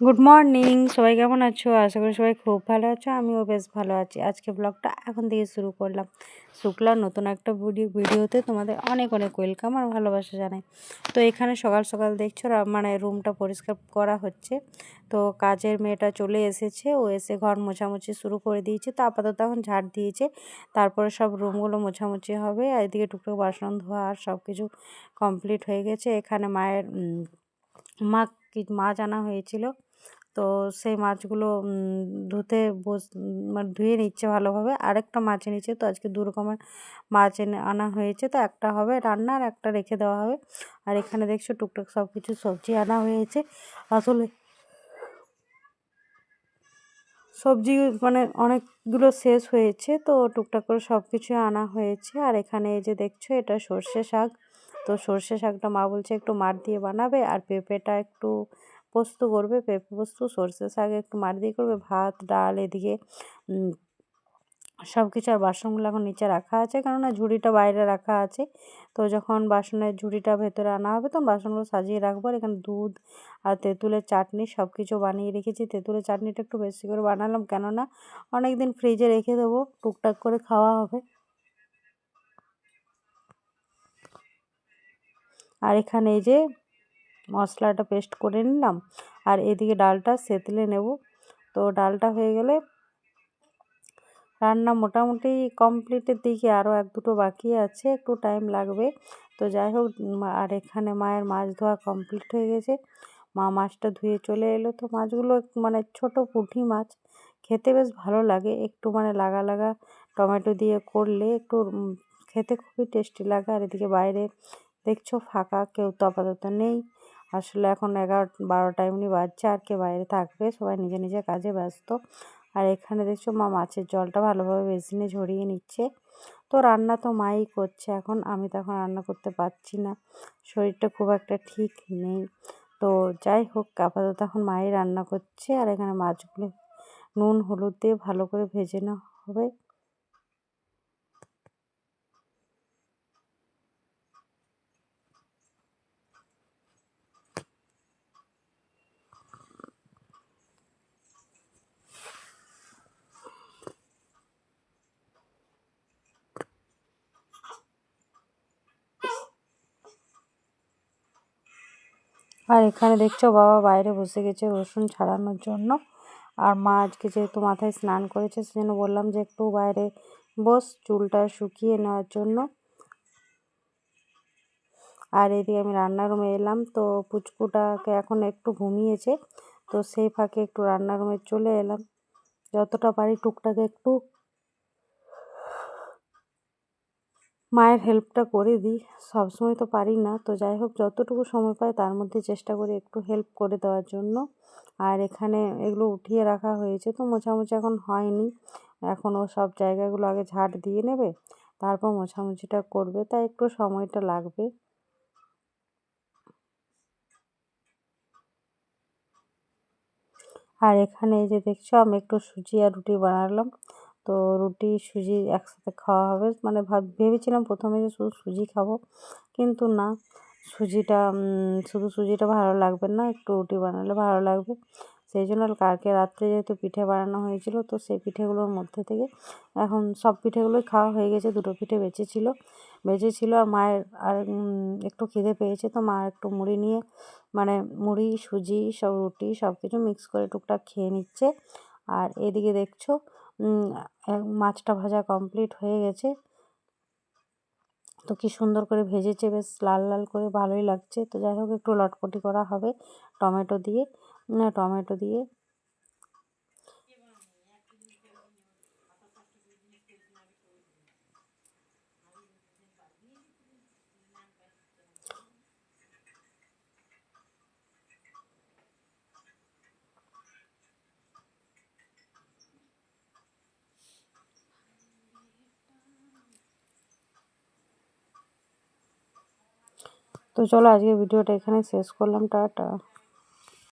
Good morning সবাই কেমন আছো? আশা করি সবাই খুব ভালো আছো। আমিও বেশ ভালো আছি। আজকে ব্লগটা এখন থেকে শুরু করলাম। শুক্লা নতুন একটা ভিডিও ভিডিওতে তোমাদের অনেক অনেক ওয়েলকাম আর ভালোবাসা জানাই। তো এখানে সকাল সকাল দেখছ মানে রুমটা পরিষ্কার করা হচ্ছে। তো কাজের মেয়েটা চলে এসেছে। ও এসে ঘর মোছামুছি শুরু করে দিয়েছে। তো আপাতত এখন ঝাড় দিয়েছে। তারপরে সব রুমগুলো মোছামুছি হবে। আর এদিকে টুকটুক বাসন ধোয়া আর সব কিছু কমপ্লিট হয়ে গেছে। এখানে মায়ের মা মাছ আনা হয়েছিল। তো সেই মাছগুলো ধুতে বস মানে ধুয়ে নিচ্ছে ভালোভাবে। আরেকটা মাছ এনেছে, তো আজকে দু রকমের মাছ এনে, আনা হয়েছে। তো একটা হবে রান্না আর একটা রেখে দেওয়া হবে। আর এখানে দেখছ টুকটাক সব কিছু সবজি আনা হয়েছে। আসলে সবজি মানে অনেকগুলো শেষ হয়েছে, তো টুকটাক করে সব কিছু আনা হয়েছে। আর এখানে এই যে দেখছ, এটা সর্ষে শাক। তো সর্ষে শাকটা মা বলছে একটু মার দিয়ে বানাবে, আর পেঁপেটা একটু পোস্ত করবে, পেঁপে পোস্ত, সর্ষে শাক একটু মার দিয়ে করবে, ভাত, ডাল এদিকে সব কিছু আর বাসনগুলো এখন নিচে রাখা আছে কেননা ঝুড়িটা বাইরে রাখা আছে। তো যখন বাসনের ঝুড়িটা ভেতরে আনা হবে তখন বাসনগুলো সাজিয়ে রাখব আর এখানে দুধ আর তেঁতুলের চাটনি সব কিছু বানিয়ে রেখেছি। তেঁতুলের চাটনিটা একটু বেশি করে বানালাম কেননা অনেক দিন ফ্রিজে রেখে দেবো, টুকটাক করে খাওয়া হবে। আর এখানে এই যে মশলাটা পেস্ট করে নিলাম। আর এদিকে ডালটা সেতলে নেব। তো ডালটা হয়ে গেলে রান্না মোটামুটি কমপ্লিটের দিকে আরও এক দুটো বাকি আছে, একটু টাইম লাগবে। তো যাই হোক আর এখানে মায়ের মাছ ধোয়া কমপ্লিট হয়ে গেছে। মা মাছটা ধুয়ে চলে এলো। তো মাছগুলো মানে ছোট পুঁটি মাছ, খেতে বেশ ভালো লাগে। একটু মানে লাগা লাগা টমেটো দিয়ে করলে একটু খেতে খুবই টেস্টি লাগে। আর এদিকে বাইরে দেখছ ফাঁকা, কেউ তো আপাতত নেই। আসলে এখন এগারো বারোটা এমনি বাজছে, আর কে বাইরে থাকবে, সবাই নিজে নিজের কাজে ব্যস্ত। আর এখানে দেখছ মা মাছের জলটা ভালোভাবে বেসিনে ঝরিয়ে নিচ্ছে। তো রান্না তো মাই করছে, এখন আমি তো এখন রান্না করতে পারছি না। শরীরটা খুব একটা ঠিক নেই। তো যাই হোক, আপাতত এখন মাই রান্না করছে, আর এখানে মাছগুলো নুন, হলুদ দিয়ে ভালো করে ভেজে নেওয়া হবে। আর এখানে দেখছ বাবা বাইরে বসে গেছে রসুন ছাড়ানোর জন্য। আর মা আজকে যেহেতু মাথায় স্নান করেছে, সেজন্য বললাম যে একটু বাইরে বস, চুলটা শুকিয়ে নেওয়ার জন্য। আর এদিকে আমি রান্নার রুমে এলাম, তো পুচকুটাকে এখন একটু ঘুমিয়েছে, তো সেই ফাঁকে একটু রান্নার রুমে চলে এলাম। যতটা পারি টুকটাকে একটু মায়ের হেল্পটা করে দিই। সবসময় তো পারি না। তো যাই হোক যতটুকু সময় পাই তার মধ্যে চেষ্টা করি একটু হেল্প করে দেওয়ার জন্য। আর এখানে এগুলো উঠিয়ে রাখা হয়েছে তো মোছামুছি এখন হয়নি। এখন ও সব জায়গাগুলো আগে ঝাড় দিয়ে নেবে, তারপর মোছামুছিটা করবে। তাই একটু সময়টা লাগবে। আর এখানে এই যে দেখছ, আমি একটু সুজি আর রুটি বানালাম। তো রুটি, সুজি একসাথে খাওয়া হবে। মানে ভাব, ভেবেছিলাম প্রথমে যে শুধু সুজি খাব, কিন্তু না। সুজিটা শুধু সুজিটা ভালো লাগবে না, একটু রুটি বানালে ভালো লাগবে। সেই জন্য কালকে রাত্রে যেহেতু পিঠে বানানো হয়েছিল, তো সেই পিঠেগুলোর মধ্যে থেকে এখন সব পিঠেগুলোই খাওয়া হয়ে গেছে, দুটো পিঠে বেঁচে ছিল বেঁচে ছিল আর মায়ের আর একটু খিদে পেয়েছে, তো মা একটু মুড়ি নিয়ে মানে মুড়ি, সুজি, সব রুটি সব কিছু মিক্স করে টুকটাক খেয়ে নিচ্ছে। আর এদিকে দেখছ মাছটা ভাজা কমপ্লিট হয়ে গেছে। তো কি সুন্দর করে ভেজেছে, বেশ লাল লাল করে ভালোই লাগছে। তো যাই হোক, একটু লটপটি করা হবে টমেটো দিয়ে। টমেটো দিয়ে তো চলো আজকে ভিডিওটা এখানে শেষ করলাম টাটা।